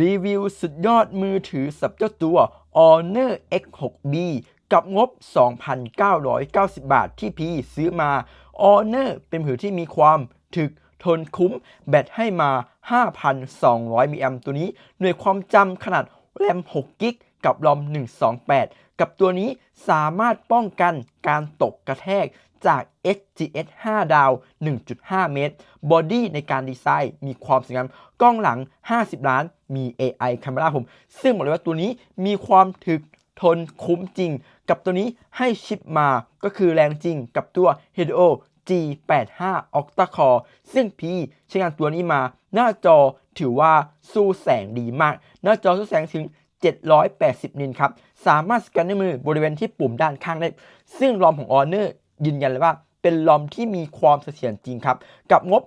รีวิวสุดยอดมือถือสับเจ้าตัว Honor X6B กับงบ 2,990 บาทที่พีซื้อมา Honor เป็นผือที่มีความถึกทนคุ้ม แบตให้มา 5,200มิลลิแอมตัวนี้ หน่วยความจำขนาดแรม6กิกกับรอม128 กับตัวนี้สามารถป้องกันการตกกระแทกจาก SGS 5 ดาว 1.5 เมตร บอดี้ในการดีไซน์มีความสวยงามกล้องหลัง 50 ล้าน มี AI ค a m e r a ผม ซึ่งบอกเลยว่าตัวนี้มีความถึกทนคุ้มจริง กับตัวนี้ให้ชิปมาก็คือแรงจริงกับตัว Helio G85 Octa Core ซึ่งพี่ใช้งานตัวนี้มา หน้าจอถือว่าสู้แสงดีมาก หน้าจอสู้แสงถึง 780 นินครับ สามารถสแกนด้วยมือบริเวณที่ปุ่มด้านข้างได้ ซึ่งรอมของออเนอร์ยืนยันเลยว่าเป็นลอมที่มีความเสถียรจริงครับ กับงบ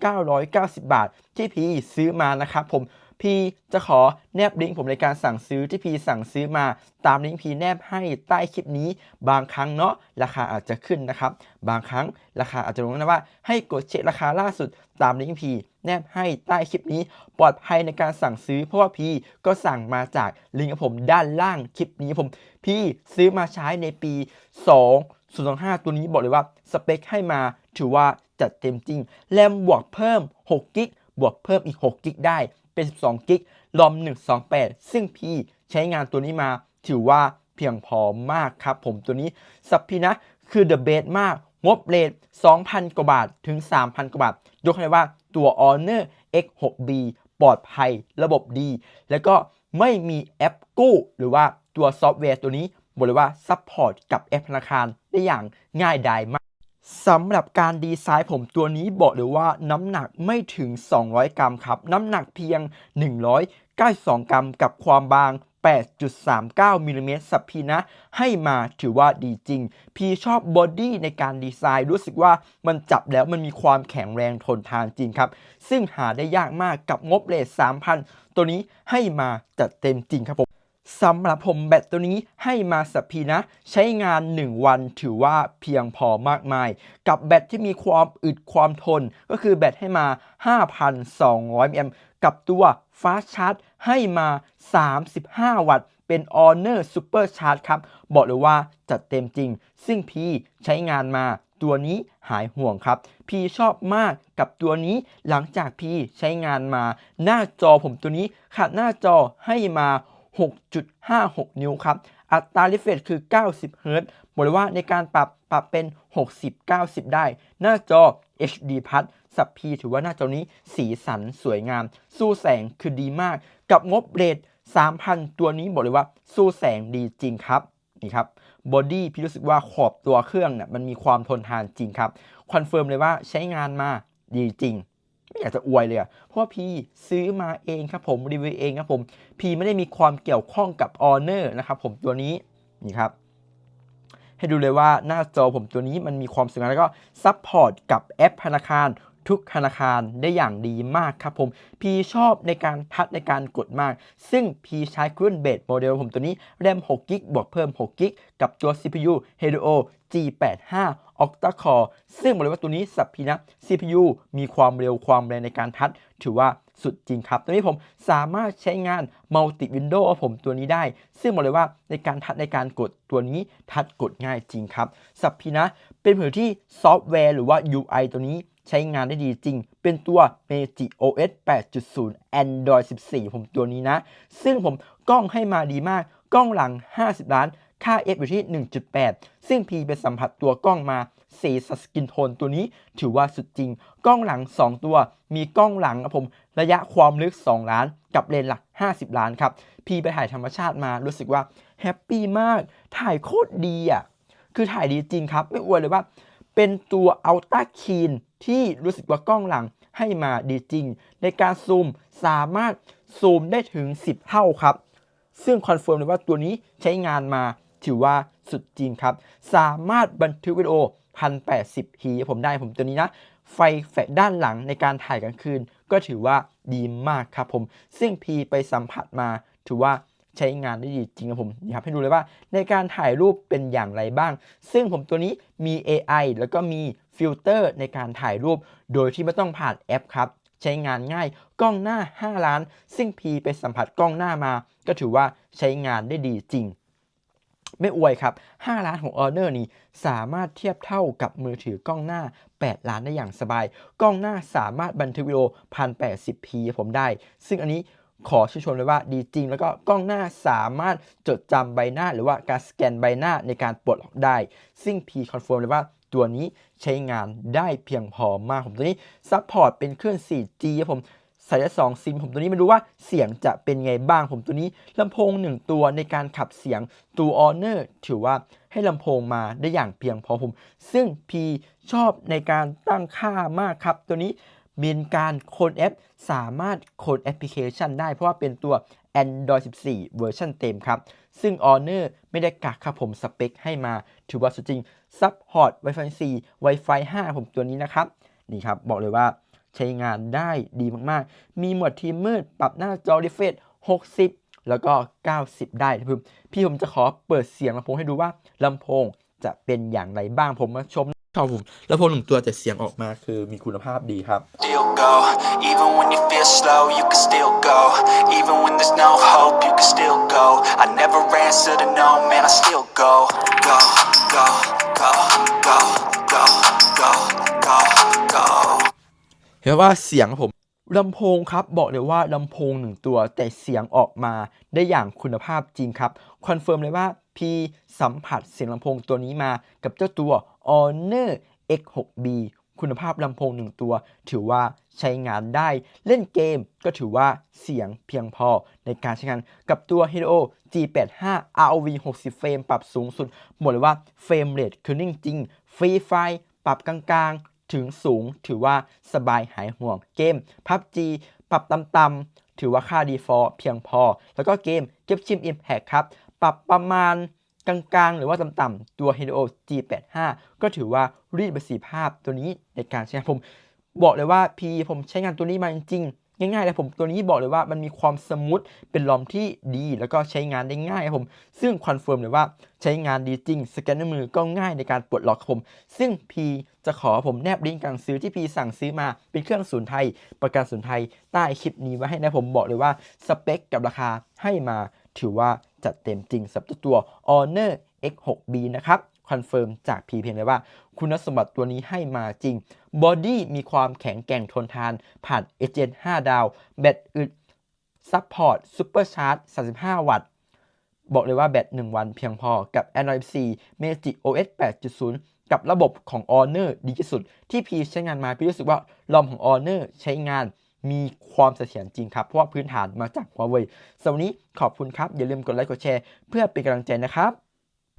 2,990 บาทที่พีซื้อมานะครับผม พีจะขอแนบลิงก์ผมในการสั่งซื้อที่พีสั่งซื้อมาตามลิงก์พีแนบให้ใต้คลิปนี้ บางครั้งเนาะราคาอาจจะขึ้นนะครับ บางครั้งราคาอาจจะลงนะว่า ให้กดเช็คราคาล่าสุดตามลิงก์พีแนบให้ใต้คลิปนี้ ปลอดภัยในการสั่งซื้อเพราะว่าพีก็สั่งมาจากลิงก์ผมด้านล่างคลิปนี้ผมพี่ซื้อมาใช้ในปี 2 025 ตัวนี้บอกเลยว่าสเปคให้มาถือว่าจัดเต็มจริง แรมบวกเพิ่ม 6 กิก บวกเพิ่มอีก 6 กิกได้ เป็น 12 กิกรอม 128 ซึ่งพี่ใช้งานตัวนี้มาถือว่าเพียงพอมากครับ ผมตัวนี้สับพีนะคือ the best มากงบเลท2,000 กว่าบาทถึง 3,000 กว่าบาท ยกให้ว่าตัว Honor X6B ปลอดภัยระบบดี แล้วก็ไม่มีแอปกู้ หรือว่าตัวซอฟต์แวร์ตัวนี้บอกเลยว่าซัพพอร์ตกับแอปธนาคารได้อย่างง่ายดายมาก สำหรับการดีไซน์ผมตัวนี้บอกเลยว่าน้ำหนักไม่ถึง 200 กรัมครับ น้ำหนักเพียง 192 กรัม กับความบาง 8.39มิลลิเมตรสับพีนะ ให้มาถือว่าดีจริง พีชอบบอดี้ในการดีไซน์รู้สึกว่ามันจับแล้วมันมีความแข็งแรงทนทานจริงครับ ซึ่งหาได้ยากมากกับงบเลท3,000 ตัวนี้ให้มาจัดเต็มจริงครับผม สำหรับผมแบตตัวนี้ให้มาสับพีนะ ใช้งาน 1 วันถือว่าเพียงพอมากมาย กับแบตที่มีความอึดความทน ก็คือแบตให้มา 5,200มิลลิแอมป์กับตัวฟาสชาร์จให้มา 35 วัตต์ เป็น Honor Super Charge ครับ บอกเลยว่าจัดเต็มจริง ซึ่งพี่ใช้งานมาตัวนี้หายห่วงครับ พี่ชอบมากกับตัวนี้หลังจากพี่ใช้งานมา หน้าจอผมตัวนี้ขาดหน้าจอให้มา 6.56 นิ้วครับ อัตรา refresh คือ 90 เฮิรตซ์บอกเลยว่าในการปรับปรับเป็น 60-90 ได้ หน้าจอ HD Plus สับพีถือว่าหน้าจอนี้สีสันสวยงาม สู้แสงคือดีมาก กับงบเรท3,000 ตัวนี้บอกเลยว่าสู้แสงดีจริงครับนี่ครับบอดี้พี่รู้สึกว่าขอบตัวเครื่องเนี่ยมันมีความทนทานจริงครับ คอนเฟิร์มเลยว่าใช้งานมาดีจริง ไม่อยากจะอวยเลยอะเพราะว่าพี่ซื้อมาเองครับผมรีวิวเองครับผมพี่ไม่ได้มีความเกี่ยวข้องกับออเนอร์นะครับผมตัวนี้นี่ครับให้ดูเลยว่าหน้าจอผมตัวนี้มันมีความสวยงามแล้วก็ซัพพอร์ตกับแอปธนาคาร ทุกธนาคารได้อย่างดีมากครับผมพีชอบในการทัดในการกดมาก ซึ่งพีใช้เครื่องเบสโมเดลผมตัวนี้แรม6กิกบวกเพิ่ม6กิกกับตัว CPU Helio G85 Octa Core ซึ่งบอกเลยว่าตัวนี้สับพีนะ CPU มีความเร็วความแรงในการทัด ถือว่าสุดจริงครับ ตัวนี้ผมสามารถใช้งาน Multi Window ผมตัวนี้ได้ ซึ่งบอกเลยว่าในการทัดในการกดตัวนี้ทัดกดง่ายจริงครับ สับพีนะเป็นมือที่ซอฟต์แวร์หรือว่า UI ตัวนี้ ใช้งานได้ดีจริง เป็นตัว Magic OS 8.0 Android 14 ผมตัวนี้นะ ซึ่งผมกล้องให้มาดีมาก กล้องหลัง 50 ล้าน ค่า f อยู่ที่ 1.8 ซึ่ง P ไปสัมผัสตัวกล้องมาสีสกินโทนตัวนี้ถือว่าสุดจริง กล้องหลัง 2 ตัว มีกล้องหลังครับผม ระยะความลึก 2 ล้าน กับเลนส์หลัก 50 ล้านครับ P ไปถ่ายธรรมชาติมารู้สึกว่าแฮปปี้มาก ถ่ายโคตรดีอะ คือถ่ายดีจริงครับ ไม่อวยเลยว่า เป็นตัว Ultra Keen ที่รู้สึกว่ากล้องหลังให้มาดีจริง ในการซูมสามารถซูมได้ถึง 10 เท่าครับ ซึ่งคอนเฟิร์มเลยว่าตัวนี้ใช้งานมาถือว่าสุดจริงครับ สามารถบันทึกวิดีโอ 1080p ผมได้ผมตัวนี้นะ ไฟแฟลชด้านหลังในการถ่ายกลางคืน ก็ถือว่าดีมากครับผม ซึ่ง P ไปสัมผัสมาถือว่า ใช้งานได้ดีจริงครับผมนี่ครับให้ดูเลยว่าในการถ่ายรูปเป็นอย่างไรบ้าง ซึ่งผมตัวนี้มี AI แล้วก็มีฟิลเตอร์ในการถ่ายรูป โดยที่ไม่ต้องผ่านแอปครับ ใช้งานง่ายกล้องหน้า 5 ล้าน ซึ่ง P ไปสัมผัสกล้องหน้ามา ก็ถือว่าใช้งานได้ดีจริง ไม่อวยครับ 5 ล้านของ Honor นี่สามารถเทียบเท่ากับมือถือกล้องหน้า 8 ล้านได้อย่างสบาย กล้องหน้าสามารถบันทึกวิดีโอ 1080p ผมได้ ซึ่งอันนี้ ขอชื่นชมเลยว่าดีจริง แล้วก็กล้องหน้าสามารถจดจำใบหน้า หรือว่าการสแกนใบหน้าในการปลดล็อกได้ ซึ่ง P คอนเฟิร์มเลยว่าตัวนี้ใช้งานได้เพียงพอมากผมตัวนี้ซัพพอร์ตเป็นเครื่อง 4G ครับผมสายสองซิมผมตัวนี้ไม่รู้ว่าเสียงจะเป็นไงบ้างผมตัวนี้ลำโพงหนึ่งตัวในการขับเสียงตัว Honor ถือว่าให้ลำโพงมาได้อย่างเพียงพอผม ซึ่ง P ชอบในการตั้งค่ามากครับตัวนี้ มีการโคนแอปสามารถโคนแอปพลิเคชันได้เพราะว่าเป็นตัว Android 14 เวอร์ชันเต็มครับ ซึ่ง Honor ไม่ได้กักครับผมสเปคให้มา ถือว่าสุดจริงซัพพอร์ต Wi-Fi 4 Wi-Fi 5 ผมตัวนี้นะครับ นี่ครับ บอกเลยว่าใช้งานได้ดีมากๆ มีหมวดทีมมืดปรับหน้าจอ refresh 60 แล้วก็ 90 ได้นะพี่พี่ผมจะขอเปิดเสียงลำโพงให้ดูว่าลำโพงจะเป็นอย่างไรบ้างผมมาชม ชอบผมลำโพงหนึ่งตัวแต่เสียงออกมาคือมีคุณภาพดีครับ still go. Even when you feel slow, you can still go. Even when there's no hope, you can still go. I never answer to no, man, I still go. Go, go, go, go, go, go, go, go. เห็นว่าเสียงครับผมลำโพงครับบอกเลยว่าลำโพงหนึ่งตัวแต่เสียงออกมาได้อย่างคุณภาพจริงครับคอนเฟิร์มเลยว่า P สัมผัสเสียงลำโพงตัวนี้มากับเจ้าตัว Honor X6B คุณภาพลำโพงหนึ่งตัว ถือว่าใช้งานได้เล่นเกมก็ถือว่าเสียงเพียงพอในการใช้งานกับตัว Helio G85 ROV 60 เฟรมปรับสูงสุดบอกเลยว่าเฟรมเรทคือนิ่งจริง ฟรีไฟปรับกลางๆ ถึงสูงถือว่าสบายหายห่วงเกม PUBG ปรับต่ำๆถือว่าค่า default เพียงพอ แล้วก็เกมเก็บชิม Impact ครับ ปรับประมาณ กลางๆ หรือว่าต่ำๆตัว Helio G85 ก็ถือว่ารีดประสิทธิภาพตัวนี้ในการใช้งานผม บอกเลยว่า P ผมใช้งานตัวนี้มาจริงๆง่ายๆเลยผมตัวนี้บอกเลยว่ามันมีความสมูทเป็นลอมที่ดี แล้วก็ใช้งานได้ง่ายครับผม ซึ่งคอนเฟิร์มเลยว่าใช้งานดีจริง สแกนด้วยมือก็ง่ายในการปลดล็อกผม ซึ่ง P จะขอผมแนบลิงก์การซื้อที่ P สั่งซื้อมาเป็นเครื่องศูนย์ไทย ประกันศูนย์ไทยใต้คลิปนี้ไว้ให้นะผมบอกเลยว่าสเปคกับราคาให้มาถือว่า จัดเต็มจริงสำหรับตัว Honor X6B นะครับคอนเฟิร์มจาก P เพียงเลยว่า คุณสมบัติตัวนี้ให้มาจริงบอดี้มีความแข็งแกร่งทนทานผ่าน h 5 5ดาว แบตอึดซัพพอร์ตซูเปอร์ชาร์จ35 วัตต์ บอกเลยว่าแบต 1 วันเพียงพอกับ Android 4 Magic OS 8.0 กับระบบของ Honor ดีที่สุด ที่พีใช้งานมาพี่รู้สึกว่าลอมของ Honor ใช้งาน มีความเสถียรจริงครับ เพราะว่าพื้นฐานมาจาก Huawei สำหรับวันนี้ขอบคุณครับ อย่าลืมกดไลค์กดแชร์ เพื่อเป็นกำลังใจนะครับ